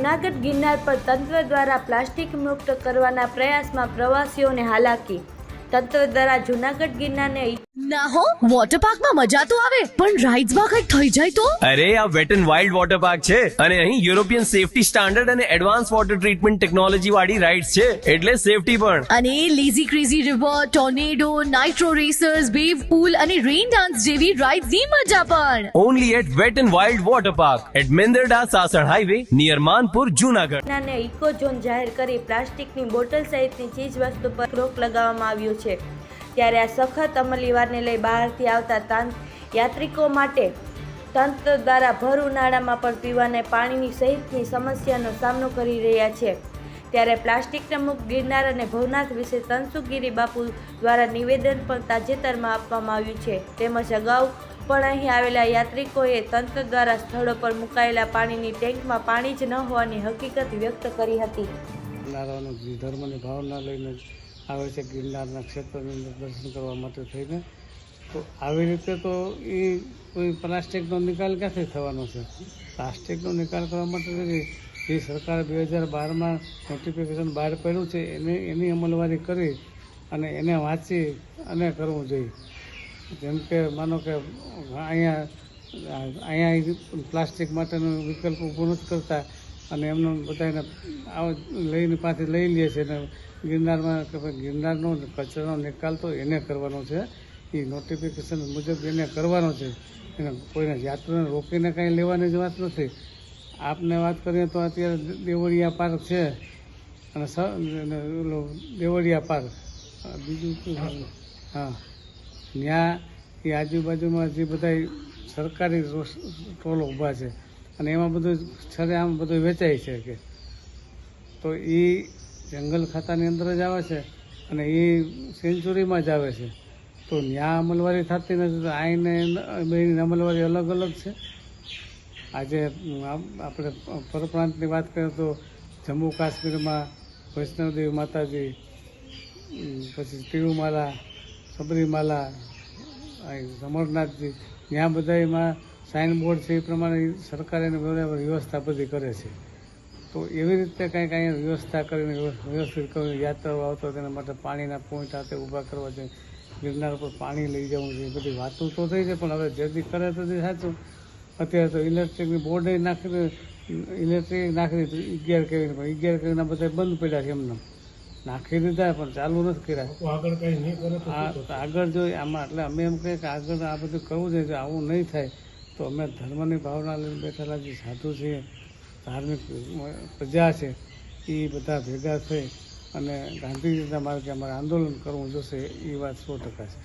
જૂનાગઢ ગિરનાર પર તંત્ર દ્વારા પ્લાસ્ટિક મુક્ત કરવાના પ્રયાસમાં પ્રવાસીઓને હાલાકી. તંત્ર દ્વારા જૂનાગઢ ગિરનારને ના હો વોટર પાર્કમાં મજા તો આવે પણ રાઇડ્સમાં કઈ થઈ જાય તો? અરે આ wet and wild water park છે અને અહીં યુરોપિયન સેફટી સ્ટાન્ડર્ડ અને એડવાન્સ વોટર ટ્રીટમેન્ટ ટેકનોલોજી વાળી રાઇડ્સ છે એટલે સેફટી પણ. અને lazy crazy river tornado nitro racers wave pool અને રેઇન ડાન્સ જેવી રાઇડ્સની મજા પણ. Only at wet and wild water park at Mendarda Sasan highway near Manpur Junagadh ગિરનારને eco zone જાહેર કરી પ્લાસ્ટિકની બોટલ સહિતની ચીજ વસ્તુ પર રોક લગાવવામાં આવ્યો છે. ત્યારે આ સખત અમલીવારને લઈ બહારથી આવતા યાત્રિકો માટે તંત્ર દ્વારા ભર ઉનાળામાં પણ પીવાને પાણીની સહિતની સમસ્યાનો સામનો કરી રહ્યા છે. ત્યારે પ્લાસ્ટિકના મુક્ત ગિરનાર અને ભવનાથ વિશે તનસુગીરી બાપુ દ્વારા નિવેદન પણ તાજેતરમાં આપવામાં આવ્યું છે. તેમજ અગાઉ પણ અહીં આવેલા યાત્રિકોએ તંત્ર દ્વારા સ્થળો પર મુકાયેલા પાણીની ટેન્કમાં પાણી જ ન હોવાની હકીકત વ્યક્ત કરી હતી. નારાયણ ધર્મની ભાવના લઈને આવે છે ગિરનારના ક્ષેત્રની અંદર દર્શન કરવા માટે થઈને. તો આવી રીતે તો એ કોઈ પ્લાસ્ટિકનો નિકાલ ક્યાંથી થવાનો છે? પ્લાસ્ટિકનો નિકાલ કરવા માટે જે સરકારે બે હજાર બારમાં નોટિફિકેશન બહાર પાડ્યું છે, એને એની અમલવારી કરી અને એને વાંચી અને કરવું જોઈએ. જેમ કે માનો કે અહીંયા અહીંયા પ્લાસ્ટિક માટેનો વિકલ્પ ઊભો નથી કરતા. અને એમનો બધાને આવ લઈને પાસે લઈ લે છે ને ગિરનારમાં કે ભાઈ ગિરનારનો કચરાનો નિકાલ તો એને કરવાનો છે. એ નોટિફિકેશન મુજબ એને કરવાનો છે. એને કોઈને યાત્રાને રોકીને કાંઈ લેવાની જ વાત નથી. આપને વાત કરીએ તો અત્યારે દેવળિયા પાર્ક છે. અને અને ઓલો દેવળિયા પાર્ક. બીજું શું હા. ત્યાં એ આજુબાજુમાં જે બધા સરકારી ટોલો ઊભા છે. અને એમાં બધું છરે આમ બધું વેચાય છે કે. તો એ જંગલ ખાતાની અંદર જ આવે છે અને એ સેન્ચુરીમાં જ આવે છે. તો ત્યાં અમલવારી થતી નથી તો આઈને બેની અમલવારી અલગ અલગ છે. આજે આપ- આપણે પરપ્રાંતની વાત કરીએ તો જમ્મુ કાશ્મીરમાં વૈષ્ણવદેવી માતાજી પછી તિરુમાલા, સબરીમાલા અહીં અમરનાથજી ત્યાં બધા એમાં સાઇન બોર્ડ છે એ પ્રમાણે સરકાર એને બરાબર વ્યવસ્થા બધી કરે છે. તો એવી રીતે કંઈક અહીંયા વ્યવસ્થા કરીને વ્યવ- વ્યવસ્થિત કરીને યાત્રાઓ આવતો તેના માટે પાણીના પોઈન્ટ હાથે ઊભા કરવા છે. ગિરનાર પર પાણી લઈ જવું છે બધી વાતો તો થઈ છે પણ હવે જેથી કરે તો સાચું. અત્યારે તો ઇલેક્ટ્રિકની બોર્ડ નાખી દે ઇલેક્ટ્રિક નાખી દીધું અગિયાર કેવીને પણ અગિયાર કેવીના બધા બંધ પડ્યા છે એમને. નાખી દીધા પણ ચાલુ નથી કર્યા. આ તો આગળ જો આમાં એટલે અમે એમ કહીએ કે આગળ આ બધું કરવું જોઈએ આવું નહીં થાય તો અમે ધર્મની ભાવના લઈને બેઠેલા જે સાધુ છે ધાર્મિક પ્રજા છે, એ બધા ભેગા થઈ અને ગાંધીજીના માર્ગે અમારે આંદોલન કરવું જોશે, એ વાત સો ટકા છે.